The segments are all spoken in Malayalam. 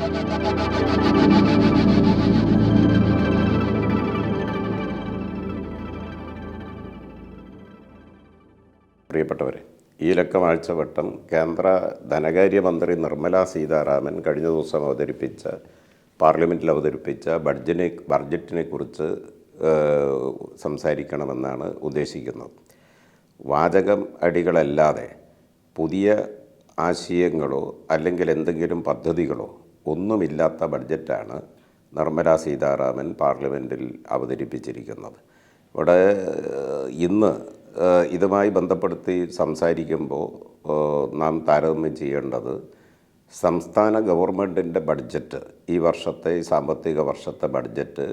പ്രിയപ്പെട്ടവരെ ഈ ലക്കമാഴ്ച ആഴ്ചവട്ടം കേന്ദ്ര ധനകാര്യമന്ത്രി നിർമ്മല സീതാരാമൻ കഴിഞ്ഞ ദിവസം അവതരിപ്പിച്ച പാർലമെന്റിൽ അവതരിപ്പിച്ച ബഡ്ജറ്റിനെ ബഡ്ജറ്റിനെ കുറിച്ച് സംസാരിക്കണമെന്നാണ് ഉദ്ദേശിക്കുന്നത്. വാചകം അടികളല്ലാതെ പുതിയ ആശയങ്ങളോ അല്ലെങ്കിൽ എന്തെങ്കിലും പദ്ധതികളോ ഒന്നുമില്ലാത്ത ബഡ്ജറ്റാണ് നിർമ്മല സീതാരാമൻ പാർലമെന്റിൽ അവതരിപ്പിച്ചിരിക്കുന്നത്. ഇവിടെ ഇന്ന് ഇതുമായി ബന്ധപ്പെടുത്തി സംസാരിക്കുമ്പോൾ നാം താരതമ്യം ചെയ്യേണ്ടത് സംസ്ഥാന ഗവൺമെന്റിന്റെ ബഡ്ജറ്റ് ഈ വർഷത്തെ സാമ്പത്തിക വർഷത്തെ ബഡ്ജറ്റ്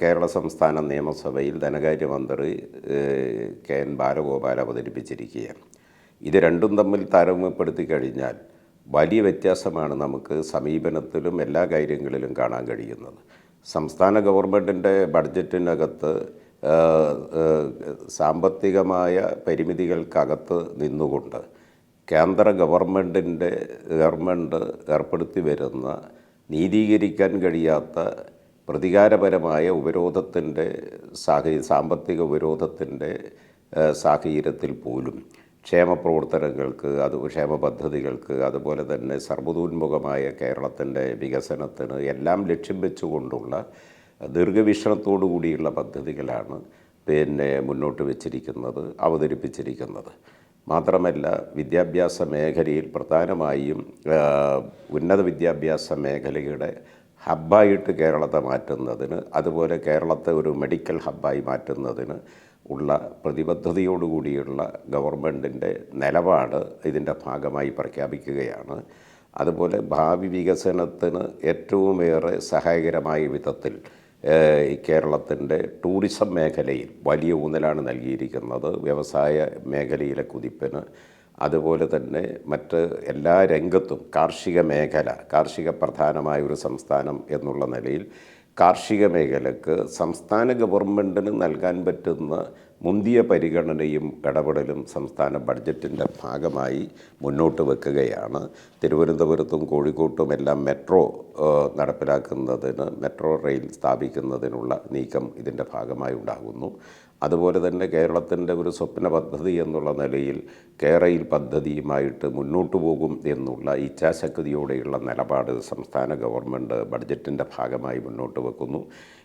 കേരള സംസ്ഥാന നിയമസഭയിൽ ധനകാര്യമന്ത്രി കെ എൻ ബാലഗോപാൽ അവതരിപ്പിച്ചിരിക്കുകയാണ്. ഇത് രണ്ടും തമ്മിൽ താരതമ്യപ്പെടുത്തി കഴിഞ്ഞാൽ വലിയ വ്യത്യാസമാണ് നമുക്ക് സമീപനത്തിലും എല്ലാ കാര്യങ്ങളിലും കാണാൻ കഴിയുന്നത്. സംസ്ഥാന ഗവൺമെന്റിന്റെ ബഡ്ജറ്റിനകത്ത് സാമ്പത്തികമായ പരിമിതികൾക്കകത്ത് നിന്നുകൊണ്ട് കേന്ദ്ര ഗവൺമെന്റിന്റെ ഗവൺമെന്റ് ഏർപ്പെടുത്തി വരുന്ന നീതീകരിക്കാൻ കഴിയാത്ത പ്രതികാരപരമായ ഉപരോധത്തിന്റെ സാഹചര്യ സാമ്പത്തിക ഉപരോധത്തിന്റെ സാഹചര്യത്തിൽ പോലും ക്ഷേമ പ്രവർത്തനങ്ങൾക്ക് അത് ക്ഷേമ പദ്ധതികൾക്ക് അതുപോലെ തന്നെ സർവതോന്മുഖമായ കേരളത്തിന്റെ വികസനത്തിന് എല്ലാം ലക്ഷ്യം വെച്ചുകൊണ്ടുള്ള ദീർഘവീക്ഷണത്തോടു കൂടിയുള്ള പദ്ധതികളാണ് പിന്നെ മുന്നോട്ട് വെച്ചിരിക്കുന്നത് അവതരിപ്പിച്ചിരിക്കുന്നത്. മാത്രമല്ല വിദ്യാഭ്യാസ മേഖലയിൽ പ്രധാനമായും ഉന്നത വിദ്യാഭ്യാസ മേഖലയുടെ ഹബ്ബായിട്ട് കേരളത്തെ മാറ്റുന്നതിന് അതുപോലെ കേരളത്തെ ഒരു മെഡിക്കൽ ഹബ്ബായി മാറ്റുന്നതിന് ഉള്ള പ്രതിബദ്ധതയോടുകൂടിയുള്ള ഗവൺമെന്റിന്റെ നിലപാട് ഇതിന്റെ ഭാഗമായി പ്രഖ്യാപിക്കുകയാണ്. അതുപോലെ ഭാവി വികസനത്തിന് ഏറ്റവുമേറെ സഹായകരമായ വിധത്തിൽ കേരളത്തിന്റെ ടൂറിസം മേഖലയിൽ വലിയ ഊന്നലാണ് നൽകിയിരിക്കുന്നത്. വ്യവസായ മേഖലയിലെ കുതിപ്പിന് അതുപോലെ തന്നെ മറ്റ് എല്ലാ രംഗത്തും കാർഷിക മേഖല കാർഷിക പ്രധാനമായ ഒരു സംസ്ഥാനം എന്നുള്ള നിലയിൽ കാർഷിക മേഖലക്ക് സംസ്ഥാന ഗവൺമെന്റിന് നൽകാൻ പറ്റുന്ന മുന്തിയ പരിഗണനയും ഇടപെടലും സംസ്ഥാന ബഡ്ജറ്റിന്റെ ഭാഗമായി മുന്നോട്ട് വെക്കുകയാണ്. തിരുവനന്തപുരത്തും കോഴിക്കോട്ടും എല്ലാം മെട്രോ നടപ്പിലാക്കുന്നതിന് മെട്രോ റെയിൽ സ്ഥാപിക്കുന്നതിനുള്ള നീക്കം ഇതിന്റെ ഭാഗമായി ഉണ്ടാകുന്നു. അതുപോലെ തന്നെ കേരളത്തിന്റെ ഒരു സ്വപ്ന പദ്ധതി എന്നുള്ള നിലയിൽ കേരയിൽ പദ്ധതിയുമായിട്ട് മുന്നോട്ട് പോകും എന്നുള്ള ഇച്ഛാശക്തിയോടെയുള്ള നിലപാട് സംസ്ഥാന ഗവൺമെന്റ് ബഡ്ജറ്റിന്റെ ഭാഗമായി മുന്നോട്ട് വെക്കുന്നു.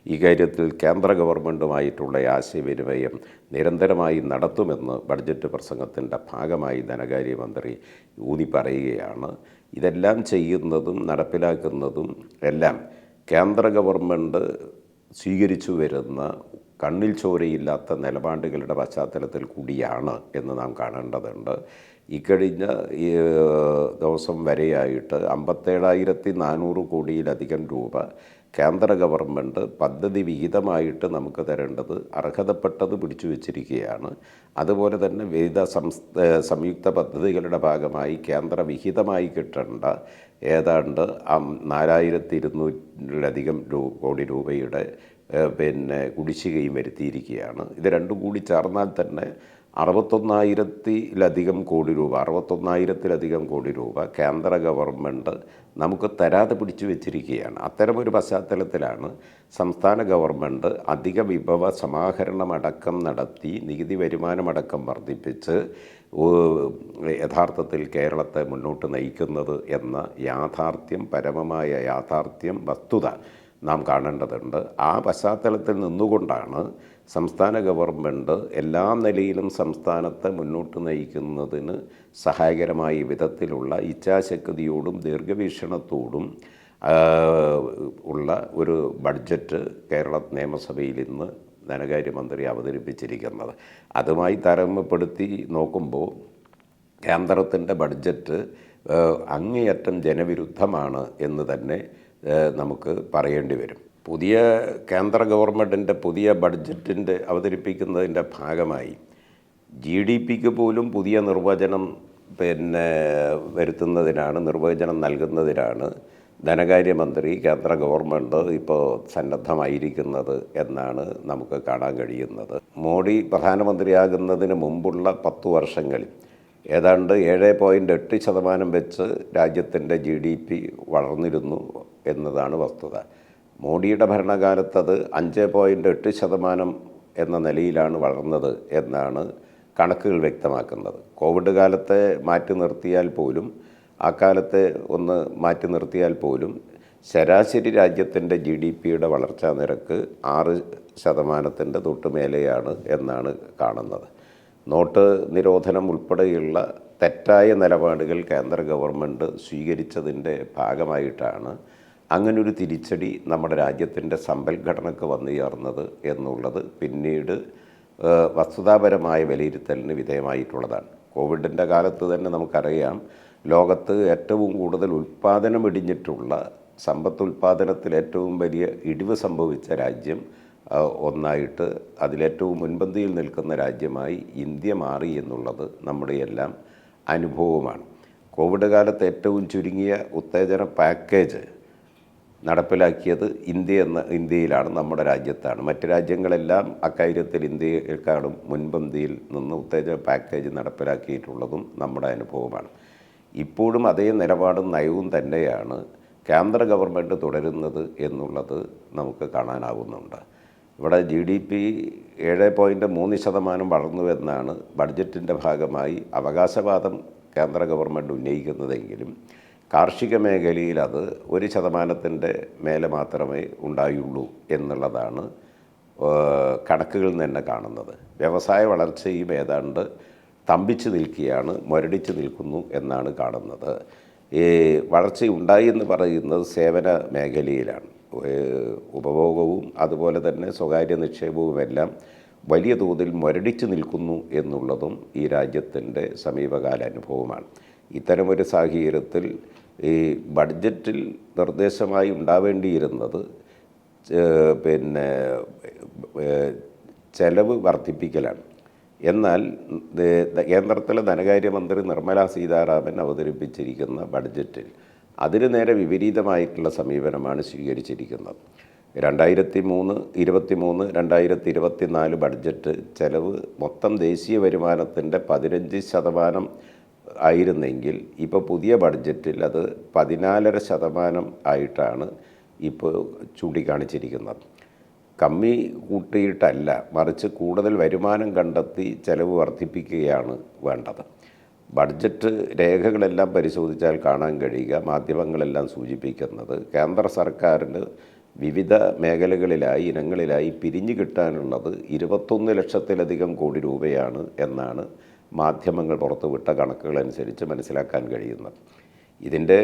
ഈ കാര്യത്തിൽ കേന്ദ്ര ഗവൺമെന്റുമായിട്ടുള്ള ആശയവിനിമയം നിരന്തരമായി നടത്തുമെന്ന് ബഡ്ജറ്റ് പ്രസംഗത്തിന്റെ ഭാഗമായി ധനകാര്യമന്ത്രി ഊന്നി പറയുകയാണ്. ഇതെല്ലാം ചെയ്യുന്നതും നടപ്പിലാക്കുന്നതും എല്ലാം കേന്ദ്ര ഗവൺമെന്റ് സ്വീകരിച്ചു വരുന്ന കണ്ണിൽ ചോരയില്ലാത്ത നിലപാടുകളുടെ പശ്ചാത്തലത്തിൽ കൂടിയാണ് എന്ന് നാം കാണേണ്ടതുണ്ട്. ഇക്കഴിഞ്ഞ ദിവസം വരെയായിട്ട് അമ്പത്തേഴായിരത്തി നാനൂറ് കോടിയിലധികം രൂപ കേന്ദ്ര ഗവൺമെന്റ് പദ്ധതി വിഹിതമായിട്ട് നമുക്ക് തരേണ്ടത് അർഹതപ്പെട്ടത് പിടിച്ചു വച്ചിരിക്കുകയാണ്. അതുപോലെ തന്നെ വിവിധ സംയുക്ത പദ്ധതികളുടെ ഭാഗമായി കേന്ദ്ര വിഹിതമായി കിട്ടേണ്ട ഏതാണ്ട് നാലായിരത്തി ഇരുന്നൂറിലധികം കോടി രൂപയുടെ പിന്നെ കുടിശ്ശികയും വരുത്തിയിരിക്കുകയാണ്. ഇത് രണ്ടും കൂടി ചേർന്നാൽ തന്നെ അറുപത്തൊന്നായിരത്തിലധികം കോടി രൂപ അറുപത്തൊന്നായിരത്തിലധികം കോടി രൂപ കേന്ദ്ര ഗവൺമെന്റ് നമുക്ക് തരാതെ പിടിച്ചു വെച്ചിരിക്കുകയാണ്. അത്തരമൊരു പശ്ചാത്തലത്തിലാണ് സംസ്ഥാന ഗവൺമെന്റ് അധിക വിഭവ സമാഹരണമടക്കം നടത്തി നികുതി വരുമാനമടക്കം വർദ്ധിപ്പിച്ച് യഥാർത്ഥത്തിൽ കേരളത്തെ മുന്നോട്ട് നയിക്കുന്നത് എന്ന യാഥാർത്ഥ്യം പരമമായ യാഥാർത്ഥ്യം വസ്തുത നാം കാണേണ്ടതുണ്ട്. ആ പശ്ചാത്തലത്തിൽ നിന്നുകൊണ്ടാണ് സംസ്ഥാന ഗവൺമെന്റ് എല്ലാ നിലയിലും സംസ്ഥാനത്തെ മുന്നോട്ട് നയിക്കുന്നതിന് സഹായകരമായ വിധത്തിലുള്ള ഇച്ഛാശക്തിയോടും ദീർഘവീക്ഷണത്തോടും ഉള്ള ഒരു ബഡ്ജറ്റ് കേരള നിയമസഭയിൽ ഇന്ന് ധനകാര്യമന്ത്രി അവതരിപ്പിച്ചിരിക്കുന്നത്. അതുമായി താരതമ്യപ്പെടുത്തി നോക്കുമ്പോൾ കേന്ദ്രത്തിന്റെ ബഡ്ജറ്റ് അങ്ങേയറ്റം ജനവിരുദ്ധമാണ് എന്ന് തന്നെ നമുക്ക് പറയേണ്ടി വരും. പുതിയ കേന്ദ്ര ഗവൺമെന്റിന്റെ പുതിയ ബഡ്ജറ്റിന്റെ അവതരിപ്പിക്കുന്നതിന്റെ ഭാഗമായി ജി ഡി പിക്ക് പോലും പുതിയ നിർവചനം പിന്നെ വരുത്തുന്നതിനാണ് നിർവചനം നൽകുന്നതിനാണ് ധനകാര്യമന്ത്രി കേന്ദ്ര ഗവൺമെന്റ് ഇപ്പോൾ സന്നദ്ധമായിരിക്കുന്നത് എന്നാണ് നമുക്ക് കാണാൻ കഴിയുന്നത്. മോഡി പ്രധാനമന്ത്രിയാകുന്നതിന് മുമ്പുള്ള പത്തു വർഷങ്ങളിൽ ഏതാണ്ട് ഏഴ് പോയിന്റ് എട്ട് ശതമാനം വെച്ച് രാജ്യത്തിന്റെ ജി ഡി പി വളർന്നിരുന്നു എന്നതാണ് വസ്തുത. മോഡിയുടെ ഭരണകാലത്ത് അത് അഞ്ച് പോയിന്റ് എട്ട് ശതമാനം എന്ന നിലയിലാണ് വളർന്നത് എന്നാണ് കണക്കുകൾ വ്യക്തമാക്കുന്നത്. കോവിഡ് കാലത്തെ മാറ്റി നിർത്തിയാൽ പോലും ആ കാലത്തെ ഒന്ന് മാറ്റി നിർത്തിയാൽ പോലും ശരാശരി രാജ്യത്തിന്റെ ജി ഡി പിയുടെ വളർച്ചാ നിരക്ക് ആറ് ശതമാനത്തിന്റെ തൊട്ടുമേലെയാണ് എന്നാണ് കാണുന്നത്. നോട്ട് നിരോധനം ഉൾപ്പെടെയുള്ള തെറ്റായ നിലപാടുകൾ കേന്ദ്ര ഗവൺമെന്റ് സ്വീകരിച്ചതിന്റെ ഭാഗമായിട്ടാണ് അങ്ങനൊരു തിരിച്ചടി നമ്മുടെ രാജ്യത്തിന്റെ സമ്പൽഘടനക്ക് വന്നു ചേർന്നത് എന്നുള്ളത് പിന്നീട് വസ്തുതാപരമായ വിലയിരുത്തലിന് വിധേയമായിട്ടുള്ളതാണ്. കോവിഡിന്റെ കാലത്ത് തന്നെ നമുക്കറിയാം ലോകത്ത് ഏറ്റവും കൂടുതൽ ഉൽപ്പാദനം ഇടിഞ്ഞിട്ടുള്ള സമ്പത്ത് ഉൽപ്പാദനത്തിൽ ഏറ്റവും വലിയ ഇടിവ് സംഭവിച്ച രാജ്യം ഒന്നായിട്ട് അതിലേറ്റവും മുൻപന്തിയിൽ നിൽക്കുന്ന രാജ്യമായി ഇന്ത്യ മാറി എന്നുള്ളത് നമ്മുടെ എല്ലാം അനുഭവമാണ്. കോവിഡ് കാലത്ത് ഏറ്റവും ചുരുങ്ങിയ ഉത്തേജന പാക്കേജ് നടപ്പിലാക്കിയത് ഇന്ത്യ എന്ന ഇന്ത്യയിലാണ് നമ്മുടെ രാജ്യത്താണ്. മറ്റ് രാജ്യങ്ങളെല്ലാം അക്കാര്യത്തിൽ ഇന്ത്യയെക്കാളും മുൻപന്തിയിൽ നിന്ന് ഉത്തേജന പാക്കേജ് നടപ്പിലാക്കിയിട്ടുള്ളതും നമ്മുടെ അനുഭവമാണ്. ഇപ്പോഴും അതേ നിലപാടും നയവും തന്നെയാണ് കേന്ദ്ര ഗവൺമെന്റ് തുടരുന്നത് എന്നുള്ളത് നമുക്ക് കാണാനാവുന്നുണ്ട്. ഇവിടെ ജി ഡി പി ഏഴ് പോയിന്റ് മൂന്ന് ശതമാനം വളർന്നു എന്നാണ് ബഡ്ജറ്റിന്റെ ഭാഗമായി അവകാശവാദം കേന്ദ്ര ഗവൺമെന്റ് ഉന്നയിക്കുന്നതെങ്കിലും കാർഷിക മേഖലയിൽ അത് ഒരു ശതമാനത്തിന്റെ മേലെ മാത്രമേ ഉണ്ടായുള്ളൂ എന്നുള്ളതാണ് കണക്കുകളിൽ നിന്ന് തന്നെ കാണുന്നത്. വ്യവസായ വളർച്ചയും ഏതാണ്ട് തമ്പിച്ച് നിൽക്കുകയാണ് മുരടിച്ച് നിൽക്കുന്നു എന്നാണ് കാണുന്നത്. ഈ വളർച്ച ഉണ്ടായി എന്ന് പറയുന്നത് സേവന മേഖലയിലാണ്. ഉപഭോഗവും അതുപോലെ തന്നെ സ്വകാര്യ നിക്ഷേപവുമെല്ലാം വലിയ തോതിൽ മുരടിച്ചു നിൽക്കുന്നു എന്നുള്ളതും ഈ രാജ്യത്തിന്റെ സമീപകാല അനുഭവമാണ്. ഇത്തരമൊരു സാഹചര്യത്തിൽ ഈ ബഡ്ജറ്റിൽ നിർദ്ദേശമായി ഉണ്ടാവേണ്ടിയിരുന്നത് പിന്നെ ചെലവ് വർദ്ധിപ്പിക്കലാണ്. എന്നാൽ കേന്ദ്രത്തിലെ ധനകാര്യമന്ത്രി നിർമ്മലാ സീതാരാമൻ അവതരിപ്പിച്ചിരിക്കുന്ന ബഡ്ജറ്റിൽ അതിന് നേരെ വിപരീതമായിട്ടുള്ള സമീപനമാണ് സ്വീകരിച്ചിരിക്കുന്നത്. രണ്ടായിരത്തി മൂന്ന് ഇരുപത്തി മൂന്ന് രണ്ടായിരത്തി ഇരുപത്തി നാല് ബഡ്ജറ്റ് ചെലവ് മൊത്തം ദേശീയ വരുമാനത്തിന്റെ പതിനഞ്ച് ശതമാനം ആയിരുന്നെങ്കിൽ ഇപ്പോൾ പുതിയ ബഡ്ജറ്റിൽ അത് പതിനാലര ശതമാനം ആയിട്ടാണ് ഇപ്പോൾ ചൂണ്ടിക്കാണിച്ചിരിക്കുന്നത്. കമ്മി കൂട്ടിയിട്ടല്ല മറിച്ച് കൂടുതൽ വരുമാനം കണ്ടെത്തി ചെലവ് വർദ്ധിപ്പിക്കുകയാണ് വേണ്ടത്. ബഡ്ജറ്റ് രേഖകളെല്ലാം പരിശോധിച്ചാൽ കാണാൻ കഴിയുക മാധ്യമങ്ങളെല്ലാം സൂചിപ്പിക്കുന്നത്. കേന്ദ്ര സർക്കാരിന് വിവിധ മേഖലകളിലായി ഇനങ്ങളിലായി പിരിഞ്ഞു കിട്ടാനുള്ളത് ഇരുപത്തൊന്ന് ലക്ഷത്തിലധികം കോടി രൂപയാണ് എന്നാണ് മാധ്യമങ്ങൾ പുറത്തുവിട്ട കണക്കുകളനുസരിച്ച് മനസ്സിലാക്കാൻ കഴിയുന്നത്. ഇതിന്റെ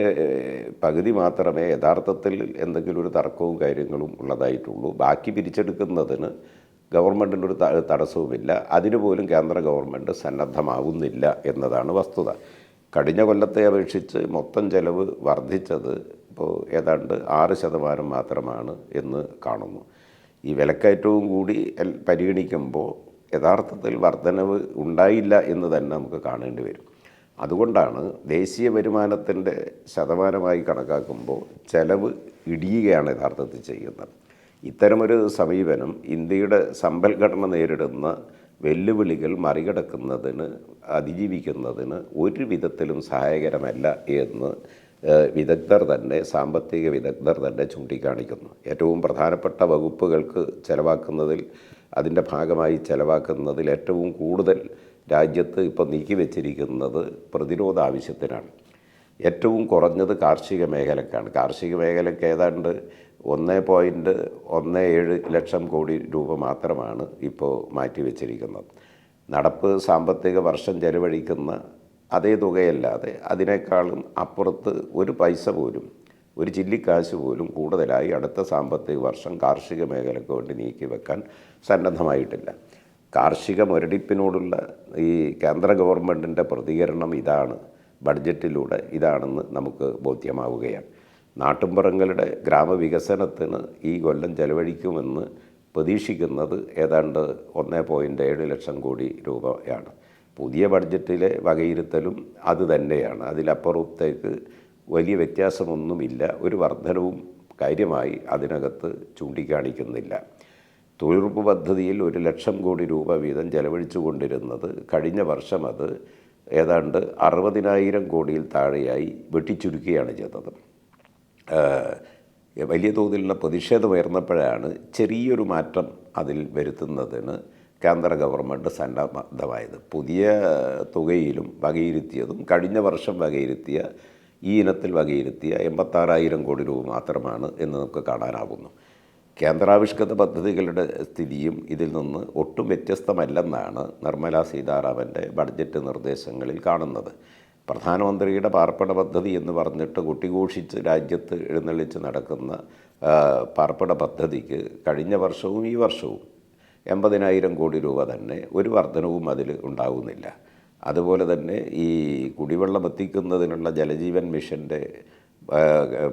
പകുതി മാത്രമേ യഥാർത്ഥത്തിൽ എന്തെങ്കിലും ഒരു തർക്കവും കാര്യങ്ങളും ഉള്ളതായിട്ടുള്ളൂ. ബാക്കി പിരിച്ചെടുക്കുന്നതിന് ഗവൺമെന്റിന്റെ ഒരു തടസ്സവുമില്ല. അതിന് പോലും കേന്ദ്ര ഗവൺമെന്റ് സന്നദ്ധമാവുന്നില്ല എന്നതാണ് വസ്തുത. കഴിഞ്ഞ കൊല്ലത്തെ അപേക്ഷിച്ച് മൊത്തം ചെലവ് വർദ്ധിച്ചത് ഇപ്പോൾ ഏതാണ്ട് ആറ് ശതമാനം മാത്രമാണ് എന്ന് കാണുന്നു. ഈ വിലക്കയറ്റവും കൂടി പരിഗണിക്കുമ്പോൾ യഥാർത്ഥത്തിൽ വർധനവ് ഉണ്ടായില്ല എന്ന് തന്നെ നമുക്ക് കാണേണ്ടി വരും. അതുകൊണ്ടാണ് ദേശീയ വരുമാനത്തിന്റെ ശതമാനമായി കണക്കാക്കുമ്പോൾ ചെലവ് ഇടിയുകയാണ് യഥാർത്ഥത്തിൽ ചെയ്യുന്നത്. ഇത്തരമൊരു സമീപനം ഇന്ത്യയുടെ സമ്പൽഘടന നേരിടുന്ന വെല്ലുവിളികൾ മറികടക്കുന്നതിന് അതിജീവിക്കുന്നതിന് ഒരു വിധത്തിലും സഹായകരമല്ല എന്ന് വിദഗ്ധർ തന്നെ സാമ്പത്തിക വിദഗ്ധർ തന്നെ ചൂണ്ടിക്കാണിക്കുന്നു. ഏറ്റവും പ്രധാനപ്പെട്ട വകുപ്പുകൾക്ക് ചിലവാക്കുന്നതിൽ അതിന്റെ ഭാഗമായി ചിലവാക്കുന്നതിൽ ഏറ്റവും കൂടുതൽ രാജ്യത്ത് ഇപ്പോൾ നീക്കി വെച്ചിരിക്കുന്നത് പ്രതിരോധ ആവശ്യത്തിനാണ്. ഏറ്റവും കുറഞ്ഞത് കാർഷിക മേഖലക്കാണ്. കാർഷിക മേഖലയ്ക്ക് ഏതാണ്ട് ഒന്ന് പോയിന്റ് ഒന്ന് ഏഴ് ലക്ഷം കോടി രൂപ മാത്രമാണ് ഇപ്പോൾ മാറ്റിവെച്ചിരിക്കുന്നത് നടപ്പ് സാമ്പത്തിക വർഷം ചെലവഴിക്കുന്ന അതേ തുകയല്ലാതെ അതിനേക്കാളും അപ്പുറത്ത് ഒരു പൈസ പോലും ഒരു ചില്ലിക്കാശ് പോലും കൂടുതലായി അടുത്ത സാമ്പത്തിക വർഷം കാർഷിക മേഖലയ്ക്ക് വേണ്ടി നീക്കി വെക്കാൻ സന്നദ്ധമായിട്ടില്ല. കാർഷിക മുരടിപ്പിനോടുള്ള ഈ കേന്ദ്ര ഗവൺമെന്റിന്റെ പ്രതികരണം ഇതാണ് ബഡ്ജറ്റിലൂടെ ഇതാണെന്ന് നമുക്ക് ബോധ്യമാവുകയാണ്. നാട്ടുമ്പുറങ്ങളുടെ ഗ്രാമവികസനത്തിന് ഈ കൊല്ലം ചെലവഴിക്കുമെന്ന് പ്രതീക്ഷിക്കുന്നത് ഏതാണ്ട് ഒന്ന് പോയിന്റ് ഏഴ് ലക്ഷം കോടി രൂപയാണ്. പുതിയ ബഡ്ജറ്റിലെ വകയിരുത്തലും അത് തന്നെയാണ്. അതിലപ്പുറത്തേക്ക് വലിയ വ്യത്യാസമൊന്നുമില്ല. ഒരു വർധനവും കാര്യമായി അതിനകത്ത് ചൂണ്ടിക്കാണിക്കുന്നില്ല. തൊഴിലുറപ്പ് പദ്ധതിയിൽ ഒരു ലക്ഷം കോടി രൂപ വീതം ചെലവഴിച്ചു കൊണ്ടിരുന്നത് കഴിഞ്ഞ വർഷം അത് ഏതാണ്ട് അറുപതിനായിരം കോടിയിൽ താഴെയായി വെട്ടിച്ചുരുക്കുകയാണ് ചെയ്തത്. വലിയ തോതിലുള്ള പ്രതിഷേധം ഉയർന്നപ്പോഴാണ് ചെറിയൊരു മാറ്റം അതിൽ വരുത്തുന്നതിന് കേന്ദ്ര ഗവൺമെന്റ് സന്നദ്ധമായത്. പുതിയ തുകയിലും വകയിരുത്തിയതും കഴിഞ്ഞ വർഷം വകയിരുത്തിയ ഈ ഇനത്തിൽ വകയിരുത്തിയ എൺപത്താറായിരം കോടി രൂപ മാത്രമാണ് എന്ന് നമുക്ക് കാണാനാകുന്നു കേന്ദ്രാവിഷ്കൃത പദ്ധതികളുടെ സ്ഥിതിയും ഇതിൽ നിന്ന് ഒട്ടും വ്യത്യസ്തമല്ലെന്നാണ് നിർമ്മല സീതാരാമന്റെ ബഡ്ജറ്റ് നിർദ്ദേശങ്ങളിൽ കാണുന്നത്. പ്രധാനമന്ത്രിയുടെ പാർപ്പിട പദ്ധതി എന്ന് പറഞ്ഞിട്ട് കുട്ടിഘോഷിച്ച് രാജ്യത്ത് എഴുന്നള്ളിച്ച് നടക്കുന്ന പാർപ്പിട പദ്ധതിക്ക് കഴിഞ്ഞ വർഷവും ഈ വർഷവും എൺപതിനായിരം കോടി രൂപ തന്നെ ഒരു വർധനവും അതിൽ ഉണ്ടാകുന്നില്ല അതുപോലെ തന്നെ ഈ കുടിവെള്ളം എത്തിക്കുന്നതിനുള്ള ജലജീവൻ മിഷന്റെ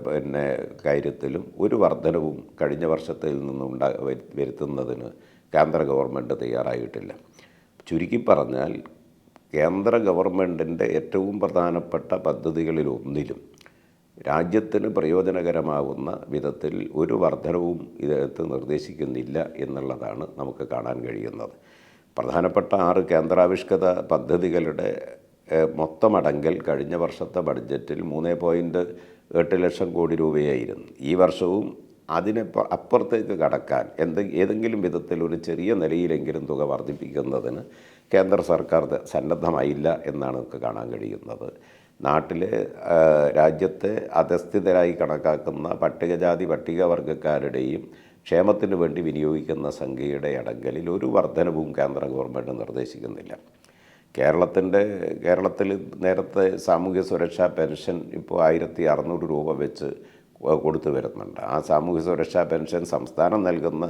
പിന്നെ കാര്യത്തിലും ഒരു വർധനവും കഴിഞ്ഞ വർഷത്തിൽ നിന്നും ഉണ്ടാ വരു- വരുത്തുന്നതിന് കേന്ദ്ര ഗവൺമെന്റ് തയ്യാറായിട്ടില്ല. ചുരുക്കി പറഞ്ഞാൽ കേന്ദ്ര ഗവൺമെന്റിന്റെ ഏറ്റവും പ്രധാനപ്പെട്ട പദ്ധതികളിലൊന്നിലും രാജ്യത്തിന് പ്രയോജനകരമാവുന്ന വിധത്തിൽ ഒരു വർധനവും ഇതിനകത്ത് നിർദ്ദേശിക്കുന്നില്ല എന്നുള്ളതാണ് നമുക്ക് കാണാൻ കഴിയുന്നത്. പ്രധാനപ്പെട്ട ആറ് കേന്ദ്രാവിഷ്കൃത പദ്ധതികളുടെ മൊത്തമടങ്കൽ കഴിഞ്ഞ വർഷത്തെ ബഡ്ജറ്റിൽ മൂന്ന് പോയിന്റ് എട്ട് ലക്ഷം കോടി രൂപയായിരുന്നു. ഈ വർഷവും അതിന് അപ്പുറത്തേക്ക് കടക്കാൻ എന്ത് ഏതെങ്കിലും വിധത്തിൽ ഒരു ചെറിയ നിലയിലെങ്കിലും തുക വർദ്ധിപ്പിക്കുന്നതിന് കേന്ദ്ര സർക്കാർ സന്നദ്ധമായില്ല എന്നാണ് നമുക്ക് കാണാൻ കഴിയുന്നത്. നാട്ടിൽ രാജ്യത്തെ അധസ്ഥിതരായി കണക്കാക്കുന്ന പട്ടികജാതി പട്ടികവർഗക്കാരുടെയും ക്ഷേമത്തിന് വേണ്ടി വിനിയോഗിക്കുന്ന സംഖ്യയുടെ അടങ്കലിൽ ഒരു വർധനവും കേന്ദ്ര ഗവൺമെന്റ് നിർദ്ദേശിക്കുന്നില്ല. കേരളത്തിന്റെ കേരളത്തിൽ നേരത്തെ സാമൂഹ്യ സുരക്ഷാ പെൻഷൻ ഇപ്പോൾ ആയിരത്തി അറുന്നൂറ് രൂപ വെച്ച് കൊടുത്തു വരുന്നുണ്ട്. ആ സാമൂഹ്യ സുരക്ഷാ പെൻഷൻ സംസ്ഥാനം നൽകുന്ന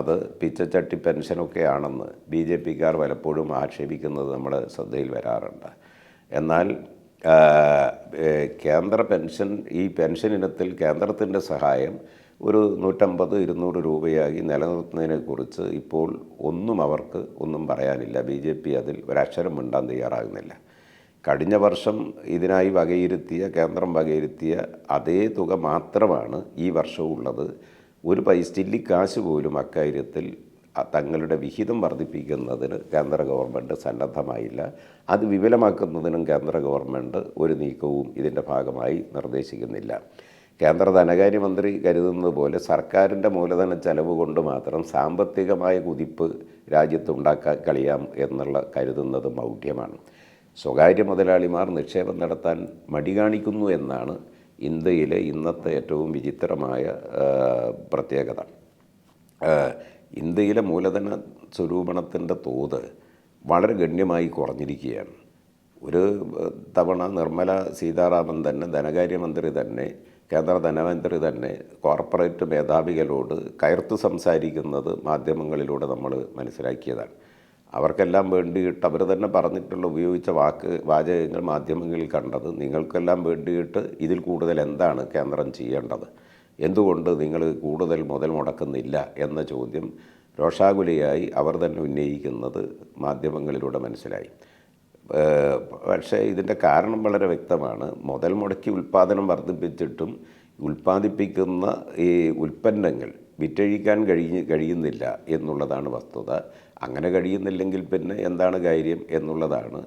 അത് പിച്ചച്ചട്ടി പെൻഷനൊക്കെ ആണെന്ന് ബി ജെ പിക്കാർ പലപ്പോഴും ആക്ഷേപിക്കുന്നത് നമ്മുടെ ശ്രദ്ധയിൽ വരാറുണ്ട്. എന്നാൽ കേന്ദ്ര പെൻഷൻ ഈ പെൻഷൻ ഇനത്തിൽ കേന്ദ്രത്തിന്റെ സഹായം ഒരു നൂറ്റമ്പത് ഇരുന്നൂറ് രൂപയായി നിലനിർത്തുന്നതിനെക്കുറിച്ച് ഇപ്പോൾ ഒന്നും അവർക്ക് ഒന്നും പറയാനില്ല. ബി ജെ പി അതിൽ ഒരക്ഷരം മിണ്ടാൻ തയ്യാറാകുന്നില്ല. കഴിഞ്ഞ വർഷം ഇതിനായി വകയിരുത്തിയ കേന്ദ്രം വകയിരുത്തിയ അതേ തുക മാത്രമാണ് ഈ വർഷവും ഉള്ളത്. ഒരു പൈസ കാശ് പോലും അക്കാര്യത്തിൽ തങ്ങളുടെ വിഹിതം വർദ്ധിപ്പിക്കുന്നതിന് കേന്ദ്ര ഗവൺമെന്റ് സന്നദ്ധമായില്ല. അത് വിപുലമാക്കുന്നതിനും കേന്ദ്ര ഗവൺമെന്റ് ഒരു നീക്കവും ഇതിന്റെ ഭാഗമായി നിർദ്ദേശിക്കുന്നില്ല. കേന്ദ്ര ധനകാര്യമന്ത്രി കരുതുന്നത് പോലെ സർക്കാരിന്റെ മൂലധന ചെലവ് കൊണ്ട് മാത്രം സാമ്പത്തികമായ കുതിപ്പ് രാജ്യത്തുണ്ടാക്കാൻ കഴിയാം എന്നുള്ള കരുതുന്നത് മൗഢ്യമാണ്. സ്വകാര്യ മുതലാളിമാർ നിക്ഷേപം നടത്താൻ മടി കാണിക്കുന്നു എന്നാണ് ഇന്ത്യയിലെ ഇന്നത്തെ ഏറ്റവും വിചിത്രമായ പ്രത്യേകത. ഇന്ത്യയിലെ മൂലധന സ്വരൂപണത്തിന്റെ തോത് വളരെ ഗണ്യമായി കുറഞ്ഞിരിക്കുകയാണ്. ഒരു തവണ നിർമ്മല സീതാരാമൻ തന്നെ ധനകാര്യമന്ത്രി തന്നെ കേന്ദ്ര ധനമന്ത്രി തന്നെ കോർപ്പറേറ്റ് മേധാവികളോട് കയർത്ത് സംസാരിക്കുന്നത് മാധ്യമങ്ങളിലൂടെ നമ്മൾ മനസ്സിലാക്കിയതാണ്. അവർക്കെല്ലാം വേണ്ടിയിട്ട് അവർ തന്നെ പറഞ്ഞിട്ടുള്ള ഉപയോഗിച്ച വാക്ക് വാചകങ്ങൾ മാധ്യമങ്ങളിൽ കണ്ടത് നിങ്ങൾക്കെല്ലാം വേണ്ടിയിട്ട് ഇതിൽ കൂടുതൽ എന്താണ് കേന്ദ്രം ചെയ്യേണ്ടത്? എന്തുകൊണ്ട് നിങ്ങൾ കൂടുതൽ മുതൽ മുടക്കുന്നില്ല എന്ന ചോദ്യം രോഷാകുലിയായി അവർ തന്നെ ഉന്നയിക്കുന്നത് മാധ്യമങ്ങളിലൂടെ മനസ്സിലായി. പക്ഷേ ഇതിന്റെ കാരണം വളരെ വ്യക്തമാണ്. മുതൽ മുടക്കി ഉൽപ്പാദനം വർദ്ധിപ്പിച്ചിട്ടും ഉൽപ്പാദിപ്പിക്കുന്ന ഈ ഉൽപ്പന്നങ്ങൾ വിറ്റഴിക്കാൻ കഴിയ കഴിയുന്നില്ല എന്നുള്ളതാണ് വസ്തുത. അങ്ങനെ കഴിയുന്നില്ലെങ്കിൽ പിന്നെ എന്താണ് കാര്യം എന്നുള്ളതാണ്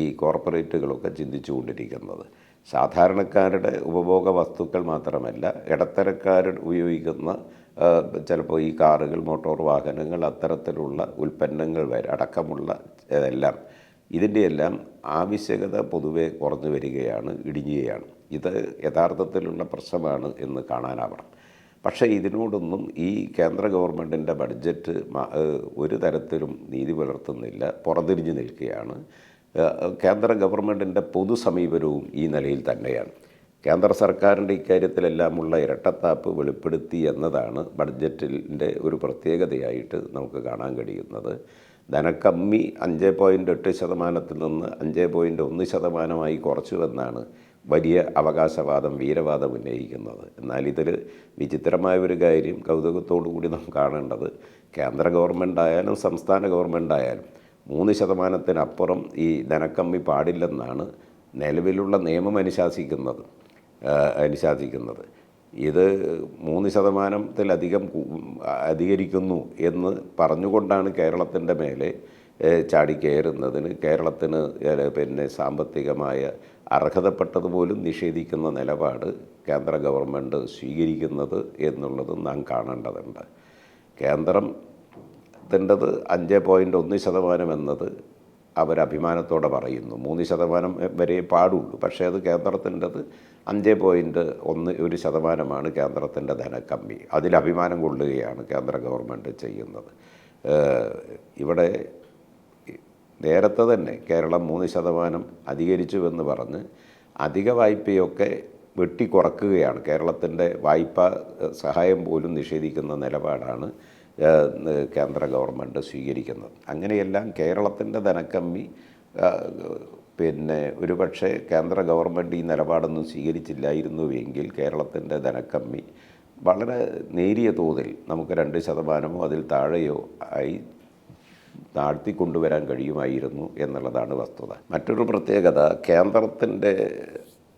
ഈ കോർപ്പറേറ്റുകളൊക്കെ ചിന്തിച്ചുകൊണ്ടിരിക്കുന്നത്. സാധാരണക്കാരുടെ ഉപഭോഗ വസ്തുക്കൾ മാത്രമല്ല ഇടത്തരക്കാർ ഉപയോഗിക്കുന്ന ചിലപ്പോൾ ഈ കാറുകൾ മോട്ടോർ വാഹനങ്ങൾ അത്തരത്തിലുള്ള ഉൽപ്പന്നങ്ങൾ വരെ അടക്കമുള്ള ഇതെല്ലാം ഇതിന്റെയെല്ലാം ആവശ്യകത പൊതുവെ കുറഞ്ഞു വരികയാണ് ഇടിഞ്ഞുകയാണ് ഇത് യഥാർത്ഥത്തിലുള്ള പ്രശ്നമാണ് എന്ന് കാണാനാവണം. പക്ഷേ ഇതിനോടൊന്നും ഈ കേന്ദ്ര ഗവൺമെന്റിന്റെ ബഡ്ജറ്റ് ഒരു തരത്തിലും നീതി പുലർത്തുന്നില്ല പുറതിരിഞ്ഞു നിൽക്കുകയാണ്. കേന്ദ്ര ഗവൺമെന്റിന്റെ പൊതു സമീപനവും ഈ നിലയിൽ തന്നെയാണ്. കേന്ദ്ര സർക്കാരിന്റെ ഇക്കാര്യത്തിലെല്ലാമുള്ള ഇരട്ടത്താപ്പ് വെളിപ്പെടുത്തി എന്നതാണ് ബഡ്ജറ്റിന്റെ ഒരു പ്രത്യേകതയായിട്ട് നമുക്ക് കാണാൻ കഴിയുന്നത്. ധനക്കമ്മി അഞ്ച് പോയിന്റ് എട്ട് ശതമാനത്തിൽ നിന്ന് അഞ്ച് പോയിന്റ് ഒന്ന് ശതമാനമായി കുറച്ചുവെന്നാണ് വലിയ അവകാശവാദം വീരവാദം ഉന്നയിക്കുന്നത്. എന്നാൽ ഇതിൽ വിചിത്രമായ ഒരു കാര്യം കൗതുകത്തോടു കൂടി നാം കാണേണ്ടത് കേന്ദ്ര ഗവൺമെന്റ് ആയാലും സംസ്ഥാന ഗവൺമെന്റ് ആയാലും മൂന്ന് ശതമാനത്തിനപ്പുറം ഈ ധനക്കമ്മി പാടില്ലെന്നാണ് നിലവിലുള്ള നിയമം അനുശാസിക്കുന്നത് അനുശാസിക്കുന്നത്. ഇത് മൂന്ന് ശതമാനത്തിലധികം അധികരിക്കുന്നു എന്ന് പറഞ്ഞുകൊണ്ടാണ് കേരളത്തിന്റെ മേലെ ചാടിക്കയറുന്നതിന് കേരളത്തിന് പിന്നെ സാമ്പത്തികമായ അർഹതപ്പെട്ടത് പോലും നിഷേധിക്കുന്ന നിലപാട് കേന്ദ്ര ഗവൺമെന്റ് സ്വീകരിക്കുന്നത് എന്നുള്ളത് നാം കാണേണ്ടതുണ്ട്. കേന്ദ്രം ത്തിന്റെത് അഞ്ച് പോയിന്റ് ഒന്ന് ശതമാനം എന്നത് അവരഭിമാനത്തോടെ പറയുന്നു. മൂന്ന് ശതമാനം വരെ പാടുള്ളൂ. പക്ഷേ അത് കേന്ദ്രത്തിന്റെത് അഞ്ച് പോയിന്റ് ഒന്ന് ഒരു ശതമാനമാണ് കേന്ദ്രത്തിന്റെ ധനക്കമ്മി അതിൽ അഭിമാനം കൊള്ളുകയാണ് കേന്ദ്ര ഗവൺമെന്റ് ചെയ്യുന്നത്. ഇവിടെ നേരത്തെ തന്നെ കേരളം മൂന്ന് ശതമാനം അധികരിച്ചുവെന്ന് പറഞ്ഞ് അധിക വായ്പയൊക്കെ വെട്ടിക്കുറക്കുകയാണ്. കേരളത്തിന്റെ വായ്പ സഹായം പോലും നിഷേധിക്കുന്ന നിലപാടാണ് കേന്ദ്ര ഗവൺമെന്റ് സ്വീകരിക്കുന്നത്. അങ്ങനെയെല്ലാം കേരളത്തിന്റെ ധനക്കമ്മി പിന്നെ ഒരുപക്ഷെ കേന്ദ്ര ഗവൺമെന്റ് ഈ നിലപാടൊന്നും സ്വീകരിച്ചില്ലായിരുന്നുവെങ്കിൽ കേരളത്തിന്റെ ധനക്കമ്മി വളരെ നേരിയ തോതിൽ നമുക്ക് രണ്ട് ശതമാനമോ അതിൽ താഴെയോ ആയി താഴ്ത്തിക്കൊണ്ടുവരാൻ കഴിയുമായിരുന്നു എന്നുള്ളതാണ് വസ്തുത. മറ്റൊരു പ്രത്യേകത കേന്ദ്രത്തിന്റെ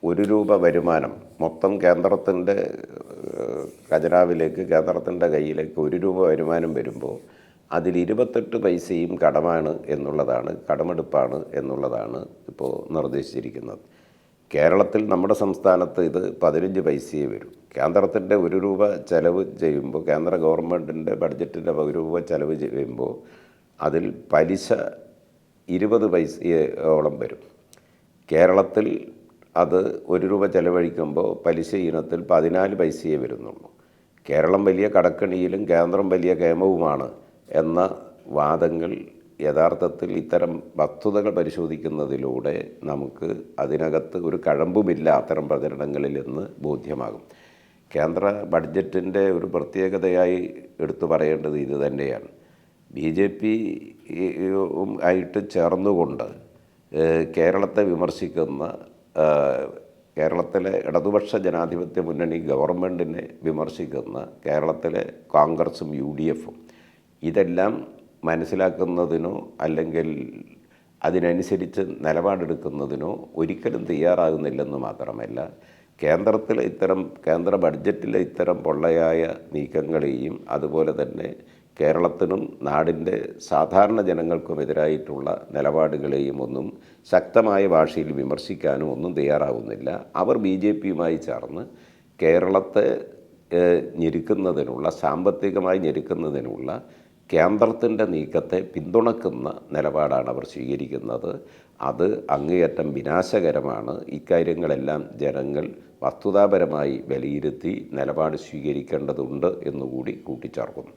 ഒരു രൂപ വരുമാനം മൊത്തം കേന്ദ്രത്തിന്റെ ഖജനാവിലേക്ക് കേന്ദ്രത്തിന്റെ കയ്യിലേക്ക് ഒരു രൂപ വരുമാനം വരുമ്പോൾ അതിൽ ഇരുപത്തെട്ട് പൈസയും കടമാണ് എന്നുള്ളതാണ് കടമെടുപ്പാണ് എന്നുള്ളതാണ് ഇപ്പോൾ നിർദ്ദേശിച്ചിരിക്കുന്നത്. കേരളത്തിൽ നമ്മുടെ സംസ്ഥാനത്ത് ഇത് പതിനഞ്ച് പൈസയെ വരും. കേന്ദ്രത്തിന്റെ ഒരു രൂപ ചെലവ് ചെയ്യുമ്പോൾ കേന്ദ്ര ഗവൺമെന്റിന്റെ ബഡ്ജറ്റിന്റെ ഒരു രൂപ ചെലവ് ചെയ്യുമ്പോൾ അതിൽ പലിശ ഇരുപത് പൈസയോളം വരും. കേരളത്തിൽ അത് ഒരു രൂപ ചെലവഴിക്കുമ്പോൾ പലിശ ഇനത്തിൽ പതിനാല് പൈസയെ വരുന്നുള്ളൂ. കേരളം വലിയ കടക്കണിയിലും കേന്ദ്രം വലിയ കേമവുമാണ് എന്ന വാദങ്ങൾ യഥാർത്ഥത്തിൽ ഇത്തരം വസ്തുതകൾ പരിശോധിക്കുന്നതിലൂടെ നമുക്ക് അതിനകത്ത് ഒരു കഴമ്പുമില്ല അത്തരം പ്രചരണങ്ങളിൽ എന്ന് ബോധ്യമാകും. കേന്ദ്ര ബഡ്ജറ്റിന്റെ ഒരു പ്രത്യേകതയായി എടുത്തു പറയേണ്ടത് ഇത് തന്നെയാണ്. ബി ജെ പി ആയിട്ട് ചേർന്നുകൊണ്ട് കേരളത്തെ വിമർശിക്കുന്ന കേരളത്തിലെ ഇടതുപക്ഷ ജനാധിപത്യ മുന്നണി ഗവൺമെന്റിനെ വിമർശിക്കുന്ന കേരളത്തിലെ കോൺഗ്രസും യു ഡി എഫും ഇതെല്ലാം മനസ്സിലാക്കുന്നതിനോ അല്ലെങ്കിൽ അതിനനുസരിച്ച് നിലപാടെടുക്കുന്നതിനോ ഒരിക്കലും തയ്യാറാകുന്നില്ലെന്ന് മാത്രമല്ല കേന്ദ്രത്തിലെ ഇത്തരം കേന്ദ്ര ബഡ്ജറ്റിലെ ഇത്തരം പൊള്ളയായ നീക്കങ്ങളെയും അതുപോലെ തന്നെ കേരളത്തിനും നാടിന്റെ സാധാരണ ജനങ്ങൾക്കുമെതിരായിട്ടുള്ള നിലപാടുകളെയും ഒന്നും ശക്തമായ ഭാഷയിൽ വിമർശിക്കാനും ഒന്നും തയ്യാറാവുന്നില്ല. അവർ ബി ജെ പിയുമായി ചേർന്ന് കേരളത്തെ ഞെരുക്കുന്നതിനുള്ള സാമ്പത്തികമായി ഞെരുക്കുന്നതിനുള്ള കേന്ദ്രത്തിന്റെ നീക്കത്തെ പിന്തുണക്കുന്ന നിലപാടാണ് അവർ സ്വീകരിക്കുന്നത്. അത് അങ്ങേയറ്റം വിനാശകരമാണ്. ഇക്കാര്യങ്ങളെല്ലാം ജനങ്ങൾ വസ്തുതാപരമായി വിലയിരുത്തി നിലപാട് സ്വീകരിക്കേണ്ടതുണ്ട് എന്നുകൂടി കൂട്ടിച്ചേർക്കുന്നു.